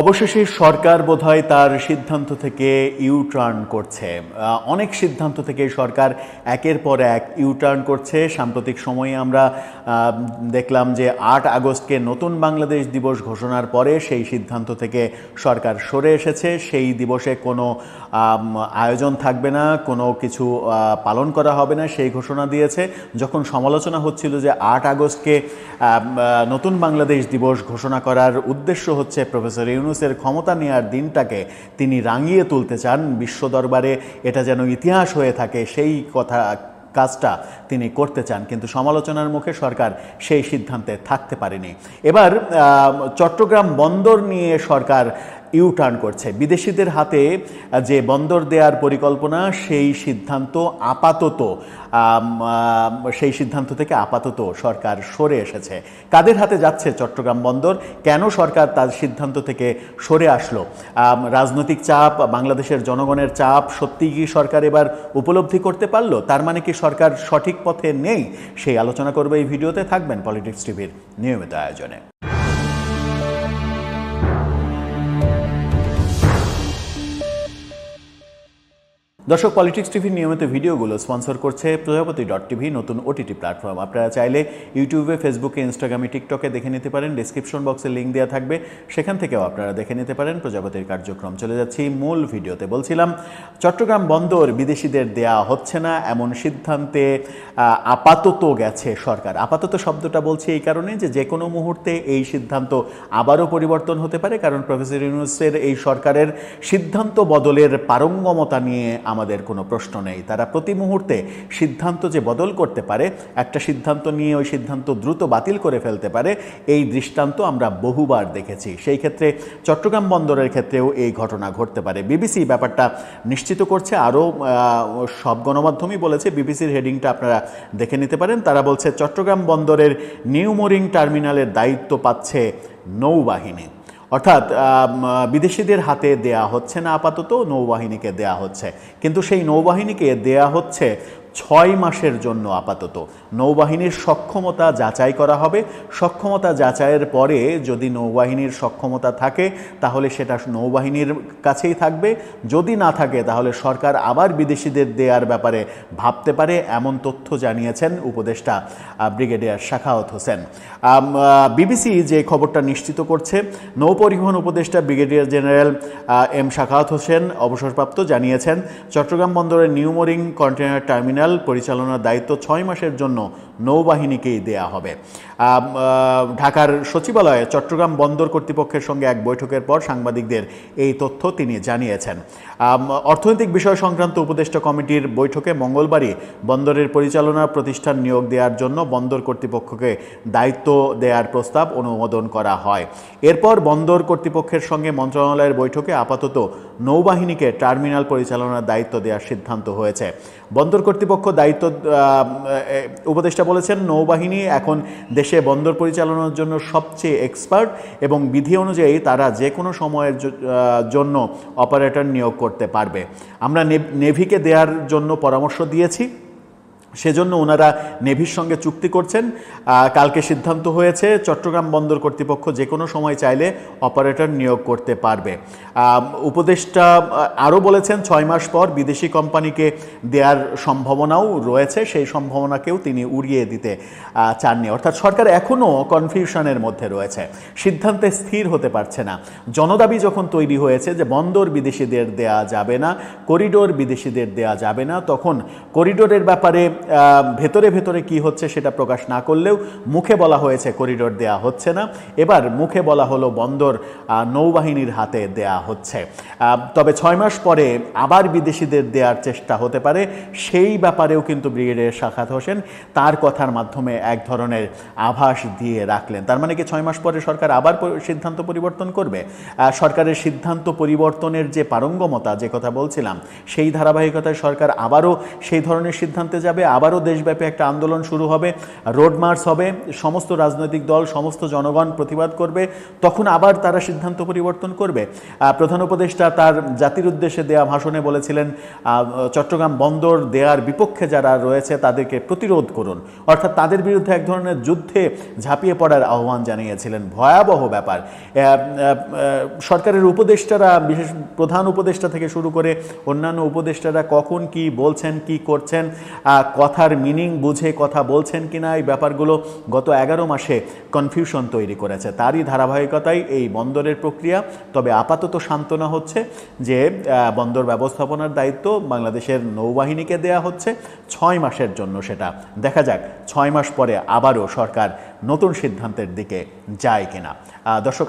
অবশেষে সরকার বোধহয় তার সিদ্ধান্ত থেকে ইউ টার্ন করছে অনেক সিদ্ধান্ত থেকে সরকার একের পর এক ইউ টার্ন করছে। সাম্প্রতিক সময়ে আমরা দেখলাম যে আট আগস্টকে নতুন বাংলাদেশ দিবস ঘোষণার পরে সেই সিদ্ধান্ত থেকে সরকার সরে এসেছে। সেই দিবসে কোনো আয়োজন থাকবে না, কোনো কিছু পালন করা হবে না, সেই ঘোষণা দিয়েছে। যখন সমালোচনা হচ্ছিল যে আট আগস্টকে নতুন বাংলাদেশ দিবস ঘোষণা করার উদ্দেশ্য হচ্ছে প্রফেসর ইউনুসের ক্ষমতা নেওয়ার দিনটাকে তিনি রাঙিয়ে তুলতে চান বিশ্ব দরবারে। এটা যেন ইতিহাস হয়ে থাকে, সেই কথা, কাজটা তিনি করতে চান। কিন্তু সমালোচনার মুখে সরকার সেই সিদ্ধান্তে থাকতে পারেনি। এবার চট্টগ্রাম বন্দর নিয়ে সরকার ইউ টার্ন করছে। বিদেশিদের হাতে যে বন্দর দেওয়ার পরিকল্পনা, সেই সিদ্ধান্ত আপাতত সেই সিদ্ধান্ত থেকে আপাতত সরকার সরে এসেছে। কাদের হাতে যাচ্ছে চট্টগ্রাম বন্দর? কেন সরকার তার সিদ্ধান্ত থেকে সরে আসলো? রাজনৈতিক চাপ, বাংলাদেশের জনগণের চাপ সত্যিই কি সরকার এবার উপলব্ধি করতে পারল? তার মানে কি সরকার সঠিক পথে নেই? সেই আলোচনা করবে এই ভিডিওতে। থাকবেন পলিটিক্স টিভির নিয়মিত আয়োজনে। দর্শক পলিটিক্স টিভির নিয়মিত ভিডিওগুলো স্পন্সর করছে প্রজাপতি ডট টিভি নতুন ওটিটি প্ল্যাটফর্ম আপনারা চাইলে ইউটিউবে ফেসবুকে ইনস্টাগ্রামে টিকটকে দেখে নিতে পারেন। ডিসক্রিপশন বক্সে লিঙ্ক দেওয়া থাকবে। সেখান থেকেও আপনারা দেখে নিতে পারেন প্রজাপতির কার্যক্রম। চলে যাচ্ছি মূল ভিডিওতে। বলছিলাম, চট্টগ্রাম বন্দর বিদেশিদের দেয়া হচ্ছে না, এমন সিদ্ধান্তে আপাতত গেছে সরকার। আপাতত শব্দটা বলছি এই কারণে যে যে কোনো মুহূর্তে এই সিদ্ধান্ত আবারও পরিবর্তন হতে পারে, কারণ প্রফেসর ইউনুসের এই সরকারের সিদ্ধান্ত বদলের পারঙ্গমতা নিয়ে আমাদের কোনো প্রশ্ন নেই। তারা প্রতি মুহূর্তে সিদ্ধান্ত যে বদল করতে পারে, একটা সিদ্ধান্ত নিয়ে ওই সিদ্ধান্ত দ্রুত বাতিল করে ফেলতে পারে, এই দৃষ্টান্ত আমরা বহুবার দেখেছি। সেই ক্ষেত্রে চট্টগ্রাম বন্দরের ক্ষেত্রেও এই ঘটনা ঘটতে পারে। বিবিসি ব্যাপারটা নিশ্চিত করছে। আরও সব গণমাধ্যমই বলেছে, বিবিসির হেডিংটা আপনারা দেখে নিতে পারেন। তারা বলছে, চট্টগ্রাম বন্দরের নিউ মোরিং টার্মিনালের দায়িত্ব পাচ্ছে নৌবাহিনী। অর্থাৎ বিদেশিদের হাতে দেয়া হচ্ছে না আপাতত, নৌবাহিনীকে দেয়া হচ্ছে। কিন্তু সেই নৌবাহিনীকে দেয়া হচ্ছে ছয় মাসের জন্য আপাতত। নৌবাহিনীর সক্ষমতা যাচাই করা হবে। সক্ষমতা যাচাইয়ের পরে যদি নৌবাহিনীর সক্ষমতা থাকে, তাহলে সেটা নৌবাহিনীর কাছেই থাকবে। যদি না থাকে, তাহলে সরকার আবার বিদেশিদের দেয়ার ব্যাপারে ভাবতে পারে, এমন তথ্য জানিয়েছেন উপদেষ্টা ব্রিগেডিয়ার শাখাওয়াত হোসেন। বিবিসি যে খবরটা নিশ্চিত করছে, নৌপরিবহন উপদেষ্টা brigadier general M Shakhawat Hossain অবসরপ্রাপ্ত জানিয়েছেন, চট্টগ্রাম বন্দরের নিউমোরিং কন্টেনার টার্মিনাল পরিচালনার দায়িত্ব ছয় মাসের জন্য নৌবাহিনীকেই দেয়া হবে। ঢাকার সচিবালয়ে চট্টগ্রাম বন্দর কর্তৃপক্ষের সঙ্গে এক বৈঠকের পর সাংবাদিকদের এই তথ্য তিনি জানিয়েছেন। অর্থনৈতিক বিষয় সংক্রান্ত উপদেষ্টা কমিটির বৈঠকে মঙ্গলবারই বন্দরের পরিচালনা প্রতিষ্ঠান নিয়োগ দেওয়ার জন্য বন্দর কর্তৃপক্ষকে দায়িত্ব দেওয়ার প্রস্তাব অনুমোদন করা হয়। এরপর বন্দর কর্তৃপক্ষের সঙ্গে মন্ত্রণালয়ের বৈঠকে আপাতত নৌবাহিনীকে টার্মিনাল পরিচালনার দায়িত্ব দেওয়ার সিদ্ধান্ত হয়েছে। বন্দর কর্তৃপক্ষ দায়িত্ব এ, উপদেষ্টা বলেছেন, নৌবাহিনী এখন দেশে বন্দর পরিচালনার জন্য সবচেয়ে এক্সপার্ট এবং বিধি অনুযায়ী তারা যে কোনো সময়ের জন্য অপারেটর নিয়োগ করতে পারবে। আমরা নেভ- নেভিকে দেওয়ার জন্য পরামর্শ দিয়েছি। সেজন্য ওনারা নেভির সঙ্গে চুক্তি করছেন। কালকে সিদ্ধান্ত হয়েছে, চট্টগ্রাম বন্দর কর্তৃপক্ষ যে কোনো সময় চাইলে অপারেটর নিয়োগ করতে পারবে। উপদেষ্টা আরও বলেছেন, ছয় মাস পর বিদেশি কোম্পানিকে দেওয়ার সম্ভাবনাও রয়েছে, সেই সম্ভাবনাকেও তিনি উড়িয়ে দিতে চাননি। অর্থাৎ সরকার এখনও কনফিউশনের মধ্যে রয়েছে। সিদ্ধান্তে স্থির হতে পারছে না। জনদাবি যখন তৈরি হয়েছে যে বন্দর বিদেশিদের দেয়া যাবে না, করিডোর বিদেশিদের দেয়া যাবে না, তখন করিডোরের ব্যাপারে ভেতরে ভেতরে কি হচ্ছে সেটা প্রকাশ না করলেও মুখে বলা হয়েছে, করিডোর দেয়া হচ্ছে না। এবার মুখে বলা হলো বন্দর নৌবাহিনীর হাতে দেয়া হচ্ছে। তবে ছয় মাস পরে আবার বিদেশিদের দেওয়ার চেষ্টা হতে পারে, সেই ব্যাপারেও কিন্তু ব্রিগেডিয়ার শাখাত হোসেন তার কথার মাধ্যমে এক ধরনের আভাস দিয়ে রাখলেন। তার মানে কি ছয় মাস পরে সরকার আবার সিদ্ধান্ত পরিবর্তন করবে? সরকারের সিদ্ধান্ত পরিবর্তনের যে পারঙ্গমতা, যে কথা বলছিলাম, সেই ধারাবাহিকতায় সরকার আবারও সেই ধরনের সিদ্ধান্তে যাবে? আবারও দেশব্যাপী একটা আন্দোলন শুরু হবে, রোড মার্চ হবে, সমস্ত রাজনৈতিক দল, সমস্ত জনগণ প্রতিবাদ করবে, তখন আবার তারা সিদ্ধান্ত পরিবর্তন করবে। প্রধান উপদেষ্টা তার জাতির উদ্দেশ্যে দেয়া ভাষণে বলেছিলেন চট্টগ্রাম বন্দর দেয়ার বিপক্ষে যারা রয়েছে তাদেরকে প্রতিরোধ করুন। অর্থাৎ তাদের বিরুদ্ধে এক ধরনের যুদ্ধে ঝাঁপিয়ে পড়ার আহ্বান জানিয়েছিলেন। ভয়াবহ ব্যাপার। সরকারের উপদেষ্টারা, বিশেষ প্রধান উপদেষ্টা থেকে শুরু করে অন্যান্য উপদেষ্টারা কখন কি বলছেন, কি করছেন কথার মিনিং বুঝে কথা বলছেন কিনা এই ব্যাপারগুলো গত এগারো মাসে কনফিউশন তৈরি করেছে। তারই ধারাবাহিকতায় এই বন্দরের প্রক্রিয়া। তবে আপাতত সান্ত্বনা হচ্ছে যে বন্দর ব্যবস্থাপনার দায়িত্ব বাংলাদেশের নৌবাহিনীকে দেয়া হচ্ছে। ছয় মাসের জন্য সেটা। দেখা যাক ছয় মাস পরে আবারও সরকার নতুন সিদ্ধান্তের দিকে যায় কিনা। দর্শক